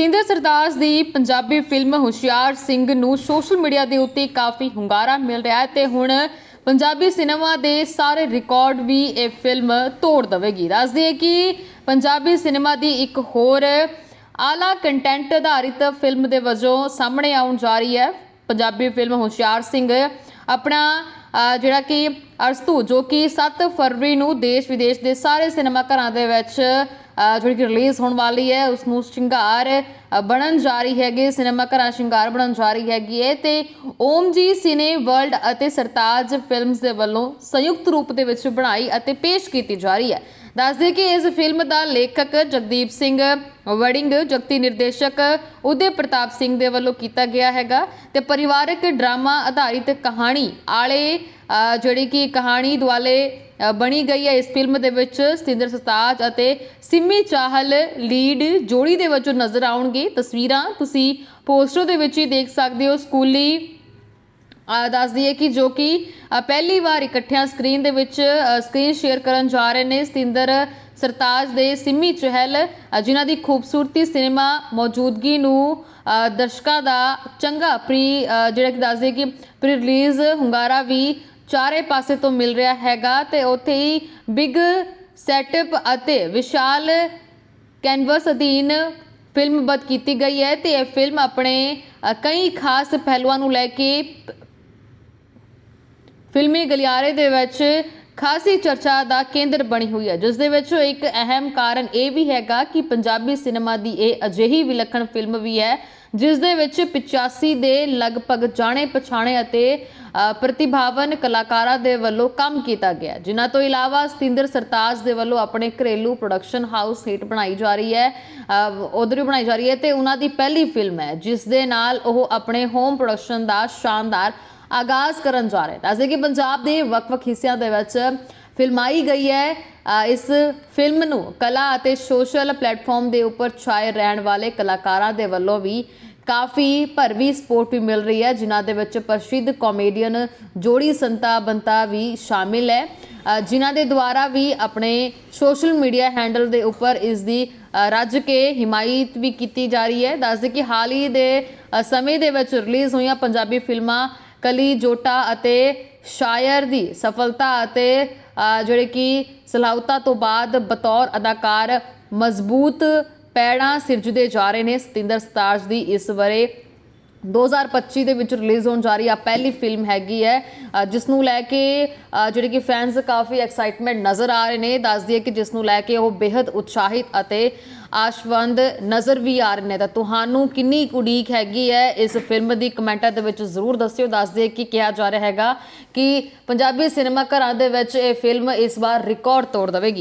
ਸਤਿੰਦਰ ਸਰਤਾਜ ਦੀ ਪੰਜਾਬੀ ਫਿਲਮ ਹੁਸ਼ਿਆਰ ਸਿੰਘ ਨੂੰ ਸੋਸ਼ਲ ਮੀਡੀਆ ਦੇ ਉੱਤੇ ਕਾਫੀ ਹੁੰਗਾਰਾ ਮਿਲ ਰਿਹਾ ਹੈ ਤੇ ਹੁਣ ਪੰਜਾਬੀ ਸਿਨੇਮਾ ਦੇ ਸਾਰੇ ਰਿਕਾਰਡ ਵੀ ਇਹ ਫਿਲਮ ਤੋੜ ਦੇਵੇਗੀ। ਦੱਸਦੀ ਦਈਏ ਕਿ ਪੰਜਾਬੀ ਸਿਨੇਮਾ ਦੀ ਇੱਕ ਹੋਰ ਆਲਾ ਕੰਟੈਂਟ ਆਧਾਰਿਤ ਫਿਲਮ ਦੇ ਵਜੋਂ ਸਾਹਮਣੇ ਆਉਣ ਜਾ ਰਹੀ ਹੈ। ਪੰਜਾਬੀ ਫਿਲਮ ਹੁਸ਼ਿਆਰ ਸਿੰਘ ਆਪਣਾ ਜਿਹੜਾ ਕਿ ਅਰਸਤੂ ਜੋ ਕਿ 7 ਫਰਵਰੀ ਨੂੰ ਦੇਸ਼ ਵਿਦੇਸ਼ ਦੇ ਸਾਰੇ ਸਿਨੇਮਾ ਘਰਾਂ ਦੇ ਵਿੱਚ ਜਿਹੜੀ ਕਿ ਰਿਲੀਜ਼ ਹੋਣ ਵਾਲੀ ਹੈ ਉਸ ਨੂੰ ਸ਼ਿੰਗਾਰ ਬਣਨ ਜਾ ਰਹੀ ਹੈਗੀ ਸਿਨੇਮਾ ਘਰਾਂ ਸ਼ਿੰਗਾਰ ਬਣਨ ਜਾ ਰਹੀ ਹੈਗੀ ਹੈ ਤੇ ਓਮ ਜੀ ਸਿਨੇ ਵਰਲਡ ਅਤੇ ਸਰਤਾਜ ਫਿਲਮਸ ਦੇ ਵੱਲੋਂ ਸੰਯੁਕਤ ਰੂਪ ਦੇ ਵਿੱਚ ਬਣਾਈ ਅਤੇ ਪੇਸ਼ ਕੀਤੀ ਜਾ ਰਹੀ ਹੈ। ਦੱਸਦੇ ਕਿ ਇਸ ਫਿਲਮ ਦਾ ਲੇਖਕ ਜਗਦੀਪ ਸਿੰਘ ਵੜਿੰਗ, ਜਗਤੀ ਨਿਰਦੇਸ਼ਕ ਉਦੇ ਪ੍ਰਤਾਪ ਸਿੰਘ ਦੇ ਵੱਲੋਂ ਕੀਤਾ ਗਿਆ ਹੈਗਾ ਤੇ ਪਰਿਵਾਰਕ ਡਰਾਮਾ ਆਧਾਰਿਤ ਕਹਾਣੀ ਆਲੇ ਜਿਹੜੀ ਕਿ ਕਹਾਣੀ ਦੁਆਲੇ ਬਣੀ ਗਈ ਹੈ ਇਸ ਫਿਲਮ ਦੇ ਵਿੱਚ, ਸਤਿੰਦਰ ਸਰਤਾਜ ਅਤੇ ਸਿੰਮੀ ਚਾਹਲ ਲੀਡ ਜੋੜੀ ਦੇ ਵਜੋਂ ਨਜ਼ਰ ਆਉਣਗੇ। ਤਸਵੀਰਾਂ ਤੁਸੀਂ ਪੋਸਟਰ ਦੇ ਵਿੱਚ ਹੀ ਦੇਖ ਸਕਦੇ ਹੋ। ਸਕੂਲੀ ਆ ਦੱਸ ਦਈਏ ਕਿ ਜੋ ਕਿ ਪਹਿਲੀ ਵਾਰ ਇਕੱਠਿਆਂ ਸਕਰੀਨ ਦੇ ਵਿੱਚ ਸਕਰੀਨ ਸ਼ੇਅਰ ਕਰਨ ਜਾ ਰਹੇ ਨੇ ਸਤਿੰਦਰ ਸਰਤਾਜ ਦੇ ਸਿੰਮੀ ਚਹਿਲ ਜਿਨ੍ਹਾਂ ਦੀ ਖੂਬਸੂਰਤੀ ਸਿਨੇਮਾ ਮੌਜੂਦਗੀ ਨੂੰ ਦਰਸ਼ਕਾਂ ਦਾ ਚੰਗਾ ਪ੍ਰੀ ਜਿਹੜਾ ਕਿ ਦੱਸ ਕਿ ਪ੍ਰੀ ਰਿਲੀਜ਼ ਹੁੰਗਾਰਾ ਵੀ ਚਾਰੇ ਪਾਸੇ ਤੋਂ ਮਿਲ ਰਿਹਾ ਹੈਗਾ ਤੇ ਉੱਥੇ ਹੀ ਬਿਗ ਸੈਟਅਪ ਅਤੇ ਵਿਸ਼ਾਲ ਕੈਨਵਸ ਅਧੀਨ ਫਿਲਮਬੱਧ ਕੀਤੀ ਗਈ ਹੈ ਤੇ ਇਹ ਫਿਲਮ ਆਪਣੇ ਕਈ ਖਾਸ ਪਹਿਲੂਆਂ ਨੂੰ ਲੈ ਕੇ ਫਿਲਮੀ ਗਲਿਆਰੇ ਦੇ ਵਿੱਚ ਖਾਸੀ ਚਰਚਾ ਦਾ ਕੇਂਦਰ ਬਣੀ ਹੋਈ ਹੈ, ਜਿਸ ਦੇ ਵਿੱਚ ਇੱਕ ਅਹਿਮ ਕਾਰਨ ਇਹ ਵੀ ਹੈਗਾ ਕਿ ਪੰਜਾਬੀ ਸਿਨੇਮਾ ਦੀ ਇਹ ਅਜਿਹੀ ਵਿਲੱਖਣ ਫਿਲਮ ਵੀ ਹੈ, ਜਿਸ ਦੇ ਵਿੱਚ 85 ਦੇ ਲਗਭਗ ਜਾਣੇ ਪਛਾਣੇ ਅਤੇ ਪ੍ਰਤਿਭਾਵਨ ਕਲਾਕਾਰਾਂ ਦੇ ਵੱਲੋਂ ਕੰਮ ਕੀਤਾ ਗਿਆ। ਜਿਨ੍ਹਾਂ ਤੋਂ ਇਲਾਵਾ ਸਤਿੰਦਰ ਸਰਤਾਜ ਦੇ ਵੱਲੋਂ ਆਪਣੇ ਘਰੇਲੂ ਪ੍ਰੋਡਕਸ਼ਨ ਹਾਊਸ ਹੀਟ ਬਣਾਈ ਜਾ ਰਹੀ ਹੈ ਉਧਰ ਵੀ ਬਣਾਈ ਜਾ ਰਹੀ ਹੈ ਤੇ ਉਹਨਾਂ ਦੀ ਪਹਿਲੀ ਫਿਲਮ ਹੈ, ਜਿਸ ਦੇ ਨਾਲ ਉਹ ਆਪਣੇ ਹੋਮ ਪ੍ਰੋਡਕਸ਼ਨ ਦਾ ਸ਼ਾਨਦਾਰ ਆਗਾਜ਼ ਕਰਨ ਜਾ ਰਹੇ। ਦੱਸਦੇ ਕਿ ਪੰਜਾਬ ਦੇ ਵੱਖ-ਵੱਖ ਹਿੱਸਿਆਂ ਦੇ ਵਿੱਚ ਫਿਲਮਾਈ ਗਈ ਹੈ। ਇਸ ਫਿਲਮ ਨੂੰ ਕਲਾ ਅਤੇ ਸੋਸ਼ਲ ਪਲੇਟਫਾਰਮ ਦੇ ਉੱਪਰ ਛਾਏ ਰਹਿਣ ਵਾਲੇ ਕਲਾਕਾਰਾਂ ਦੇ ਵੱਲੋਂ ਵੀ ਕਾਫੀ ਭਰਵੀ ਸਪੋਰਟ ਵੀ ਮਿਲ ਰਹੀ ਹੈ, ਜਿਨ੍ਹਾਂ ਦੇ ਵਿੱਚ ਪ੍ਰਸਿੱਧ ਕਾਮੇਡੀਅਨ ਜੋੜੀ ਸੰਤਾ ਬੰਤਾ ਵੀ ਸ਼ਾਮਿਲ ਹੈ। ਜਿਨ੍ਹਾਂ ਦੇ ਦੁਆਰਾ ਵੀ ਆਪਣੇ ਸੋਸ਼ਲ ਮੀਡੀਆ ਹੈਂਡਲ ਦੇ ਉੱਪਰ ਇਸ ਦੀ ਰੱਜ ਕੇ ਹਿਮਾਇਤ ਵੀ ਕੀਤੀ ਜਾ ਰਹੀ ਹੈ। ਦੱਸਦੇ ਕਿ ਹਾਲ ਹੀ ਦੇ ਸਮੇਂ ਦੇ ਵਿੱਚ ਰਿਲੀਜ਼ ਹੋਈਆਂ ਪੰਜਾਬੀ ਫਿਲਮਾਂ ਕਲੀ, ਜੋਟਾ ਅਤੇ ਸ਼ਾਇਰ ਦੀ ਸਫਲਤਾ ਅਤੇ ਜਿਹੜੇ ਕਿ ਸਲਾਉਤਾ ਤੋਂ ਬਾਅਦ ਬਤੌਰ ਅਦਾਕਾਰ ਮਜ਼ਬੂਤ ਪੈੜਾਂ ਸਿਰਜਦੇ ਜਾ ਰਹੇ ਨੇ ਸਤਿੰਦਰ ਸਤਾਜ ਦੀ ਇਸ ਵਰੇ 2025 ਦੇ ਵਿੱਚ ਰਿਲੀਜ਼ ਹੋਣ ਜਾ ਰਹੀ ਆ ਪਹਿਲੀ ਫਿਲਮ ਹੈਗੀ ਹੈ ਜਿਸ ਨੂੰ ਲੈ ਕੇ ਜਿਹੜੇ ਕਿ ਫੈਨਸ ਕਾਫੀ ਐਕਸਾਈਟਮੈਂਟ ਨਜ਼ਰ ਆ ਰਹੇ ਨੇ, ਦੱਸਦੀ ਹੈ ਕਿ ਜਿਸ ਨੂੰ ਲੈ ਕੇ ਉਹ ਬੇहद ਉਤਸ਼ਾਹਿਤ ਅਤੇ ਆਸ਼ਵੰਦ ਨਜ਼ਰ ਵੀ ਆ ਰਹੇ ਨੇ। ਤਾਂ ਤੁਹਾਨੂੰ ਕਿੰਨੀ ਉਡੀਕ ਹੈਗੀ ਹੈ ਇਸ ਫਿਲਮ ਦੀ ਕਮੈਂਟਾਂ ਦੇ ਵਿੱਚ ਜ਼ਰੂਰ ਦੱਸਿਓ। ਦੱਸ ਕਿ ਕਿਹਾ ਜਾ ਰਿਹਾ ਹੈਗਾ ਕਿ ਪੰਜਾਬੀ ਸਿਨੇਮਾ ਘਰਾਂ ਦੇ ਵਿੱਚ ਇਹ ਫਿਲਮ ਇਸ ਵਾਰ ਰਿਕਾਰਡ ਤੋੜ ਦੇਵੇਗੀ।